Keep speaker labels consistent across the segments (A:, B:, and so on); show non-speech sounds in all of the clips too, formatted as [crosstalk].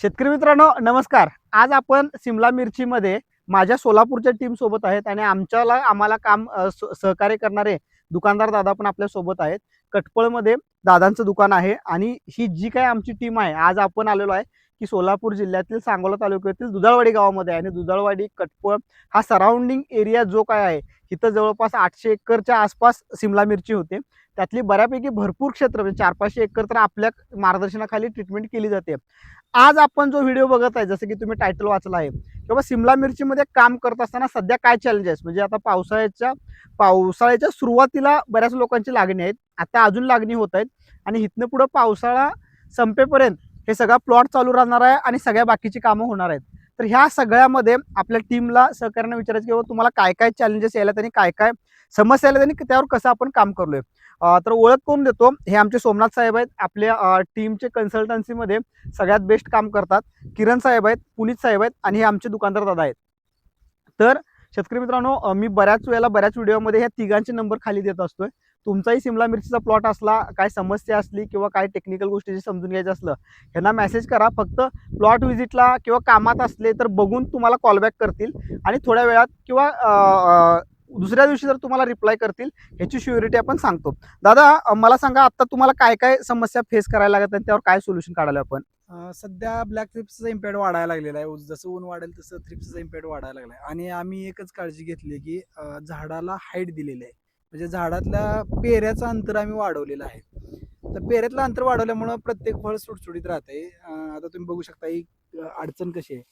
A: शेतकरी मित्रांनो नमस्कार. आज आपण सिमला मिरचीमध्ये माझ्या सोलापूरच्या टीम सोबत आहेत आणि आमच्याला आम्हाला काम सहकार्य करणारे दुकानदार दादा पण आपल्यासोबत आहेत. कटपळमध्ये दादांचं दुकान आहे आणि ही जी काय आमची टीम आहे आज आपण आलेलो आहे की सोलापूर जिल्ह्यातील सांगोला तालुक्यातील दुधाळवाडी गावामध्ये आहे. आणि दुधाळवाडी कटपळ हा सराउंडिंग एरिया जो काय आहे इथं जवळपास आठशे एकरच्या आसपास सिमला मिरची होते. त्यातली बऱ्यापैकी भरपूर क्षेत्र म्हणजे चार पाचशे एकर तर आपल्या मार्गदर्शनाखाली ट्रीटमेंट केली जाते. आज आपण जो व्हिडिओ बघत आहे जसं की तुम्ही टायटल वाचला आहे किंवा सिमला मिरचीमध्ये काम करत असताना सध्या काय चॅलेंजेस म्हणजे आता पावसाळ्याच्या पावसाळ्याच्या सुरुवातीला बऱ्याच लोकांची लागणी आहेत आता अजून लागणी होत आहेत आणि इथनं पुढं पावसाळा संपेपर्यंत हे सगळा प्लॉट चालू राहणार आहे आणि सगळ्या बाकीची कामं होणार आहेत. तर ह्या सगळ्यामध्ये आपल्या टीमला सहकार्यानं विचारायचं की बाबा तुम्हाला काय काय चॅलेंजेस यायला आणि काय काय समस्या आल्या आणि त्यावर कसं आपण काम करलोय तर ओळख करून देतो. हे आमचे सोमनाथ साहेब आहेत. आपल्या टीमचे कन्सल्टन्सीमध्ये सगळ्यात बेस्ट काम करतात. किरण साहेब आहेत पुनीत साहेब आहेत आणि हे आमचे दुकानदार दादा आहेत. तर शेतकरी मित्रांनो मी बऱ्याच वेळेला बऱ्याच व्हिडिओमध्ये ह्या तिघांचे नंबर खाली देत असतोय. तुमचाही सिमला मिरचीचा प्लॉट असला काय समस्या असली किंवा काय टेक्निकल गोष्टी समजून घ्यायचं असलं ह्यांना मेसेज करा. फक्त प्लॉट व्हिजिटला किंवा कामात असले तर बघून तुम्हाला कॉलबॅक करतील आणि थोड्या वेळात किंवा दुसऱ्या दिवशी जर तुम्हाला रिप्लाय करतील ह्याची श्युरिटी आपण सांगतो. दादा मला सांगा आता तुम्हाला काय काय समस्या फेस करायला लागत आणि त्यावर काय सोल्युशन काढायला आपण?
B: सध्या ब्लॅक थ्रिप्सचा इम्पॅक्ट वाढायला लागलेला आहे. जसं ऊन वाढेल तसं थ्रिप्सचा इम्पॅक्ट वाढायला लागला आहे आणि आम्ही एकच काळजी घेतली की झाडाला हाईट दिलेली आहे. म्हणजे झाडातल्या पेऱ्याचं अंतर आम्ही वाढवलेलं आहे. तर पेऱ्यातलं अंतर वाढवल्यामुळं प्रत्येक फळ सुटसुटीत राहते आहे आता तुम्ही बघू शकता ही अडचण कशी आहे.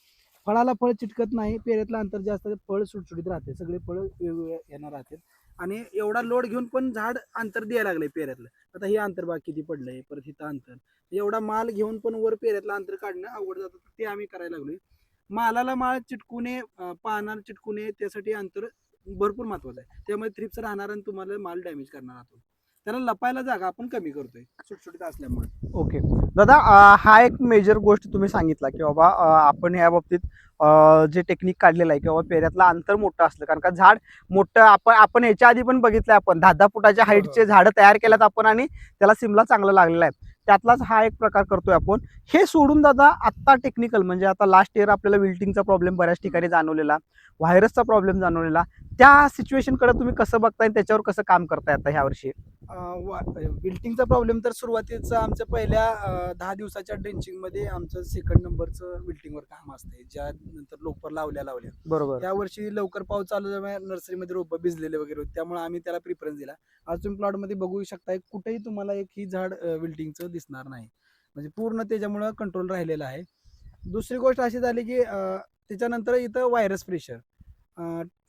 B: फळाला फळ चिटकत नाही पेऱ्यातलं अंतर जास्त आहे, फळ सुटसुटीत राहते सगळे फळ वेगवेगळे येणार राहतात आणि एवढा लोड घेऊन पण झाड अंतर द्यायला लागलंय पेऱ्यातलं. आता हे अंतर बा किती पडलंय परत इथं अंतर. एवढा माल घेऊन पण वर पेऱ्यातलं अंतर काढणं अवघड जातं ते आम्ही करायला लागलोय. मालाला माल चिटकू नये पानाला चिटकू नये त्यासाठी अंतर भरपूर महत्वाचं आहे. त्यामुळे थ्रिप्स राहणार आणि तुम्हाला माल डॅमेज करणार आहोत त्याला लपायला जागा आपण कमी करतोय सुटसुटीत असल्यामुळे.
A: ओके दादा हा एक मेजर गोष्ट तुम्ही सांगितला की बाबा आपण या बाबतीत जे टेक्निक काढलेलं आहे की बाबा पेऱ्यातलं अंतर मोठं असलं. कारण का झाड मोठं आपण आपण याच्या आधी पण बघितलंय आपण दहा दहा फुटाच्या हाईटचे झाडं तयार केल्यात आपण आणि त्याला सिमला चांगलं लागलेलं आहे. त्यातलाच हा एक प्रकार करतोय आपण. हे सोडून दादा आत्ता टेक्निकल म्हणजे आता लास्ट इयर आपल्याला विल्टिंगचा प्रॉब्लेम बऱ्याच ठिकाणी जाणवलेला व्हायरसचा प्रॉब्लेम जाणवलेला. त्या सिच्युएशनकडे तुम्ही कसं बघताय त्याच्यावर कसं काम करताय आता ह्या वर्षी?
B: बिल्टिंगचा प्रॉब्लेम तर सुरुवातीचं आमच्या पहिल्या दहा दिवसाच्या ड्रेंचिंगमध्ये आमचं सेकंड नंबरचं विल्टिंगवर काम असते ज्या नंतर लोकर लावल्या लावल्या.
A: बरोबर.
B: त्या वर्षी लवकर पाऊस चालू झाल्यामुळे नर्सरीमध्ये रोपं भिजलेले वगैरे होते. त्यामुळे आम्ही त्याला प्रिफरन्स दिला. आज तुम्ही प्लॉटमध्ये बघू शकताय कुठेही तुम्हाला एक ही झाड विल्टिंगचं दिसणार नाही. म्हणजे पूर्ण त्याच्यामुळं कंट्रोल राहिलेलं आहे. दुसरी गोष्ट अशी झाली की त्याच्यानंतर इथं व्हायरस प्रेशर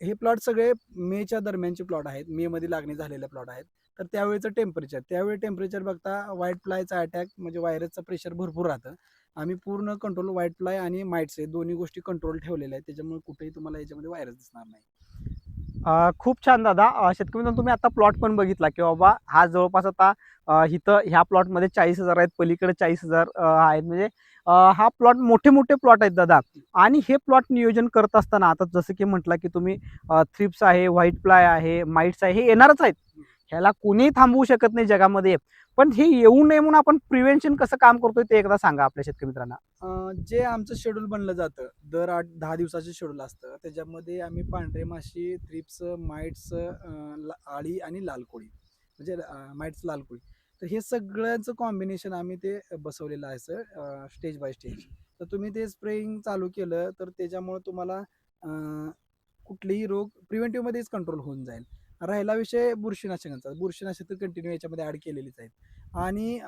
B: हे प्लॉट सगळे मेच्या दरम्यानचे प्लॉट आहेत. मे मध्ये लागणी झालेले प्लॉट आहेत. तर त्यावेळेचं टेम्परेचर त्यावेळी टेम्परेचर बघता व्हाईट फ्लायचा अटॅक म्हणजे व्हायरसचं प्रेशर भरपूर राहतं. आम्ही पूर्ण कंट्रोल व्हाईट फ्लाय आणि माइट्स हे दोन्ही गोष्टी कंट्रोल ठेवलेल्या आहेत. त्याच्यामुळे कुठेही तुम्हाला याच्यामध्ये व्हायरस दिसणार नाही.
A: खूप छान दादा. शेतकरी मित्रांनो, तुम्ही आता प्लॉट पण बघितला की बाबा हा जवळपास आता इथं ह्या प्लॉटमध्ये चाळीस हजार आहेत. पलीकडे चाळीस हजार आहेत. म्हणजे हा प्लॉट मोठे मोठे प्लॉट आहेत दादा. आणि हे प्लॉट नियोजन करत असताना आता जसं की म्हटलं की तुम्ही थ्रिप्स आहे व्हाईट प्लाय आहे माइट्स आहे हे येणारच आहेत. ह्याला कोणीही थांबवू शकत नाही जगामध्ये. पण हे येऊ नये म्हणून आपण प्रिव्हेन्शन कसं काम करतोय ते एकदा सांगा आपल्या शेतकरी मित्रांना.
B: जे आमचं शेड्यूल बनलं जातं दर आठ दहा दिवसाचं शेड्यूल असतं त्याच्यामध्ये आम्ही पांढरे माशी थ्रिप्स माइट्स आळी आणि लाल कोळी म्हणजे माइट्स लाल कोळी तर हे सगळ्यांचं कॉम्बिनेशन आम्ही ते बसवलेलं आहे सर स्टेज बाय स्टेज तर तुम्ही ते स्प्रेइंग चालू केलं तर त्याच्यामुळे तुम्हाला कुठलेही रोग प्रिव्हेंटिव्हमध्येच कंट्रोल होऊन जाईल. राहिला विषय बुरशीनाशकांचा. बुरशीनाशक तर कंटिन्यू याच्यामध्ये ॲड केलेलीच आहेत. आणि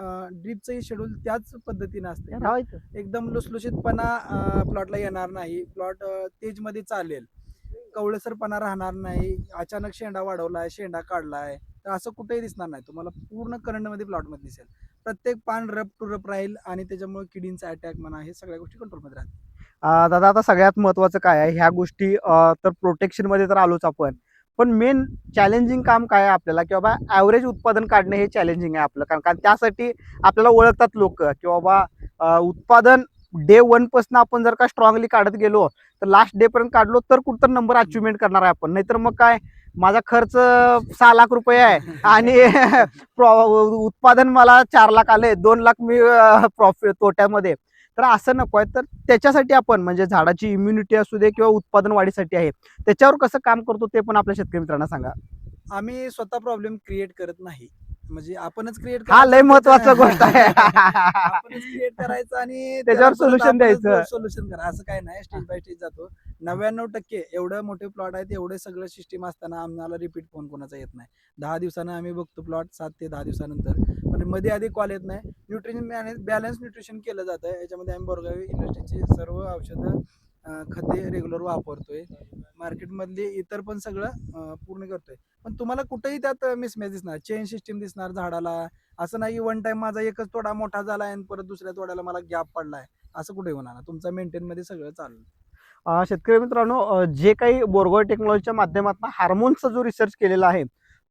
B: ड्रीपचंही शेड्यूल त्याच पद्धतीनं असते एकदम लुसलुशीतपणा प्लॉटला येणार नाही. प्लॉट तेजमध्ये चालेल. कवळसरपणा राहणार नाही. अचानक शेंडा वाढवलाय शेंडा काढलाय. तर असं कुठेही दिसणार नाही. तुम्हाला पूर्ण करंटमध्ये प्लॉटमध्ये दिसेल. प्रत्येक पान रप टू रप राहील आणि त्याच्यामुळे किडींचा अटॅक म्हणा हे सगळ्या गोष्टी कंट्रोलमध्ये राहतील.
A: दादा आता सगळ्यात महत्वाचं काय आहे? ह्या गोष्टी तर प्रोटेक्शनमध्ये तर आलोच आपण. पण मेन चॅलेंजिंग काम काय आहे आपल्याला? की बाबा ॲव्हरेज उत्पादन काढणे हे चॅलेंजिंग आहे आपलं. कारण कारण त्यासाठी आपल्याला ओळखतात लोक की बाबा उत्पादन डे वनपासून आपण जर का स्ट्रॉंगली काढत गेलो तर लास्ट डेपर्यंत काढलो तर कुठं नंबर अचिव्हमेंट करणार आहे आपण. नाहीतर मग काय? माझा खर्च सहा लाख रुपये आहे आणि [laughs] प्रॉ उत्पादन मला चार लाख आले दोन लाख मी प्रॉफिट तोट्यामध्ये. तर असं नको आहे. तर त्याच्यासाठी आपण म्हणजे झाडाची इम्युनिटी असू दे किंवा उत्पादन वाढीसाठी आहे त्याच्यावर कसं काम करतो ते पण आपल्या शेतकरी मित्रांना सांगा.
B: आम्ही स्वतः प्रॉब्लेम क्रिएट करत नाही. म्हणजे आपणच क्रिएट
A: हा लय महत्त्वाचा गोष्ट आहे.
B: क्रिएट करायचं आणि [laughs]
A: त्याच्यावर solution द्यायचं.
B: सोल्युशन करा. असं काय नाही. स्टेज बाय स्टेज जातो. नव्याण्णव टक्के एवढं मोठे प्लॉट आहेत एवढे सगळं सिस्टीम असताना आम्हाला रिपीट फोन कोणाचा येत नाही. दहा दिवसानं आम्ही बघतो प्लॉट सात ते दहा दिवसानंतर. पण मध्ये आधी कॉल येत नाही. न्यूट्रिशन बॅलन्स न्यूट्रिशन केलं जातं. याच्यामध्ये आम्ही बोरगावी इंडस्ट्रीची सर्व औषधं खते रेग्युलर वापरतोय. मार्केटमधली इतर पण सगळं पूर्ण करतोय. पण तुम्हाला कुठेही त्यात मिसमॅच दिसणार. चेन सिस्टीम दिसणार झाडाला. असं नाही वन टाइम माझा एकच तोडा मोठा झाला आणि परत दुसऱ्या तोड्याला मला गॅप पडलाय. असं कुठे होणार तुमचा मेंटेन मध्ये सगळं चालू
A: शेतकरी मित्रांनो जे काही बोरगोळ टेक्नॉलॉजीच्या माध्यमातून हार्मोनचा जो रिसर्च केलेला आहे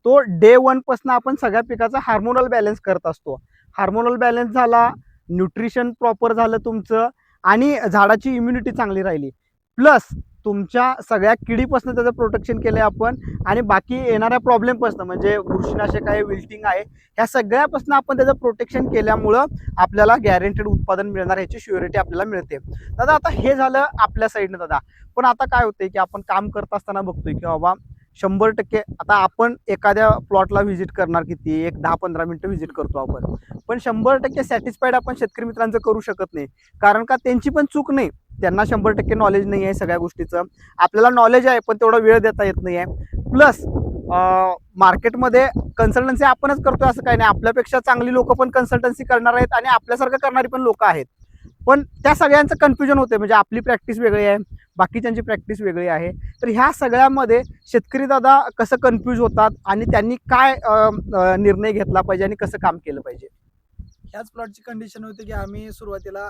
A: तो डे वनपासून आपण सगळ्या पिकाचा हार्मोनल बॅलन्स करत असतो. हार्मोनल बॅलन्स झाला न्यूट्रिशन प्रॉपर झालं तुमचं आणि झाडाची इम्युनिटी चांगली राहिली. प्लस तुमच्या सगळ्या किडीपासून त्याचं प्रोटेक्शन केलं आहे आपण आणि बाकी येणाऱ्या प्रॉब्लेमपासून म्हणजे बुरशीनाशक आहे विल्टिंग आहे ह्या सगळ्यापासून आपण त्याचं प्रोटेक्शन केल्यामुळं आपल्याला गॅरंटेड उत्पादन मिळणार ह्याची शुअरिटी आपल्याला मिळते. दादा आता हे झालं आपल्या साईडनं दादा. पण आता काय होतंय की आपण काम करत असताना बघतोय की बाबा शंभर टक्के आता आपण एखाद्या प्लॉटला व्हिजिट करणार किती? एक दहा पंधरा मिनटं व्हिजिट करतो आपण. पण शंभर टक्के सॅटिस्फाईड आपण शेतकरी मित्रांचं करू शकत नाही. कारण का त्यांची पण चूक नाही. त्यांना शंभर टक्के नॉलेज नाही आहे सगळ्या गोष्टीचं. आपल्याला नॉलेज आहे पण तेवढा वेळ देता येत नाही आहे. प्लस मार्केटमध्ये कन्सल्टन्सी आपणच करतोय असं काही नाही. आपल्यापेक्षा चांगली लोक पण कन्सल्टन्सी करणार आहेत आणि आपल्यासारखं करणारी पण लोक आहेत. पण त्या सगळ्यांचं कन्फ्युजन होते म्हणजे आपली प्रॅक्टिस वेगळी आहे बाकीच्यांची प्रॅक्टिस वेगळी आहे. तर ह्या सगळ्यामध्ये शेतकरी दादा कसं कन्फ्यूज होतात आणि त्यांनी काय निर्णय घेतला पाहिजे आणि कसं काम केलं पाहिजे?
B: ह्याच प्लॉटची कंडिशन होती की आम्ही सुरुवातीला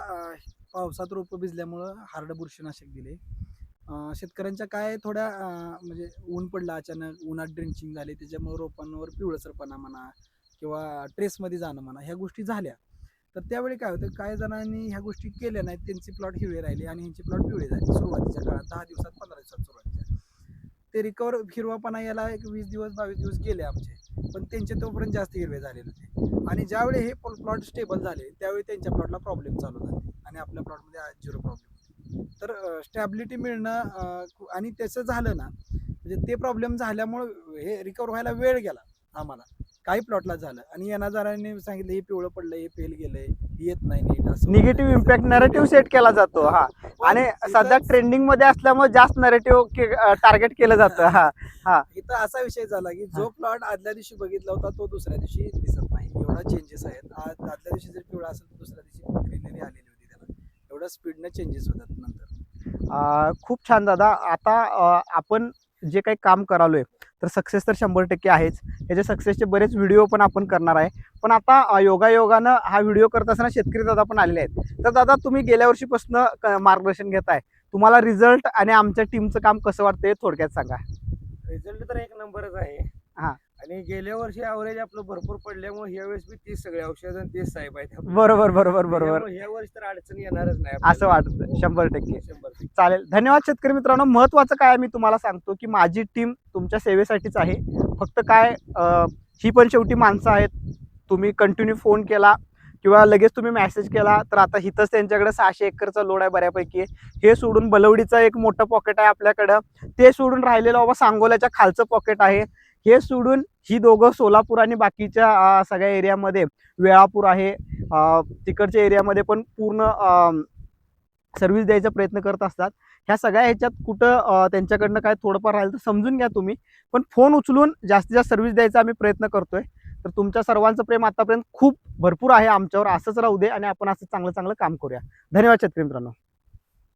B: पावसात रोपं भिजल्यामुळं हार्ड बुरशीनाशक दिले. शेतकऱ्यांच्या काय थोड्या म्हणजे ऊन पडलं अचानक उन्हात ड्रिंचिंग झाली त्याच्यामुळे रोपांवर पिवळसरपणा म्हणा किंवा ट्रेसमध्ये जाणं म्हणा ह्या गोष्टी झाल्या. तर त्यावेळी काय होतं काही जणांनी ह्या गोष्टी केल्या नाहीत. त्यांची प्लॉट हिरवे राहिले आणि ह्यांची प्लॉट पिवळे झाले सुरुवातीच्या काळात दहा दिवसात पंधरा दिवसात सुरुवातीच्या. ते रिकवर हिरवापणा यायला एक वीस दिवस बावीस दिवस गेले आमचे. पण त्यांचे तोपर्यंत जास्त हिरवे झालेले होते. आणि ज्यावेळी हे प्लॉट स्टेबल झाले त्यावेळी त्यांच्या प्लॉटला प्रॉब्लेम चालू झाले. आणि आपल्या प्लॉटमध्ये झिरो प्रॉब्लेम तर स्टॅबिलिटी मिळणं आणि त्याचं झालं ना म्हणजे ते प्रॉब्लेम झाल्यामुळं हे रिकवर व्हायला वेळ गेला आम्हाला. काही प्लॉटला झालं. आणि येणाऱ्यांनी सांगितलं हे पिवळं पडलं हे फेल गेलंय हे येत नाही नीट असं
A: निगेटिव्ह इम्पॅक्ट नरेटिव्ह सेट केला जातो हा. आणि सध्या ट्रेंडिंगमध्ये असल्यामुळे जास्त नरेटिव्ह टार्गेट केलं जातं हा
B: इथं असा विषय झाला की जो प्लॉट आदल्या दिवशी बघितला होता तो दुसऱ्या दिवशी दिसत नाही. एवढा चेंजेस आहेत. आज आदल्या दिवशी जर पिवळा असेल तर दुसऱ्या दिवशी ग्रीनरी आलेली होती त्याला. एवढ्या स्पीडनं चेंजेस होतात नंतर.
A: खूप छान दादा. आता आपण जे काही काम करालोय तर सक्सेस तर शंभर टक्के आहेच. याचे सक्सेसचे बरेच व्हिडिओ पण आपण करणार आहे. पण आता योगायोगानं हा व्हिडिओ करत असताना शेतकरी दादा पण आलेले आहेत. तर दादा तुम्ही गेल्या वर्षीपासून मार्गदर्शन घेताय. तुम्हाला रिझल्ट आणि आमच्या टीमचं काम कसं वाटतंय थोडक्यात सांगा.
C: रिझल्ट तर एक नंबरच आहे. आणि गेल्या वर्षी ॲव्हरेज आपलं भरपूर पडल्यामुळे ह्या वेळेस बी तीस सगळे औषध आणि तीस साहेब आहेत.
A: बरोबर बरोबर बरोबर.
C: ह्या वर्षी तर अडचण येणारच नाही
A: असं वाटतं. शंभर टक्के.
C: शंभर टक्के.
A: चालेल. धन्यवाद शेतकरी मित्रांनो. महत्वाचं काय आहे मी तुम्हाला सांगतो की माझी टीम तुमच्या सेवेसाठीच आहे. फक्त काय अं, ही पण शेवटी माणसं आहेत. तुम्ही कंटिन्यू फोन केला किंवा लगेच तुम्ही मेसेज केला तर आता इथंच त्यांच्याकडे सहाशे एकरचा लोड आहे बऱ्यापैकी. हे सोडून बलवडीचं एक मोठं पॉकेट आहे आपल्याकडं. ते सोडून राहिलेलं बाबा सांगोल्याच्या खालचं पॉकेट आहे. हे सोडून ही दोघं सोलापूर आणि बाकीच्या सगळ्या एरियामध्ये वेळापूर आहे तिकडच्या एरियामध्ये पण पूर्ण सर्व्हिस द्यायचा प्रयत्न करत असतात. ह्या सगळ्या ह्याच्यात कुठं त्यांच्याकडनं काय थोडंफार राहिलं तर समजून घ्या तुम्ही. पण फोन उचलून जास्तीत जास्त सर्व्हिस द्यायचा आम्ही प्रयत्न करतोय. तर तुमच्या सर्वांचं प्रेम आतापर्यंत खूप भरपूर आहे आमच्यावर. असंच राहू दे आणि आपण असं चांगलं चांगलं काम करूया. धन्यवाद शेतकरी मित्रांनो.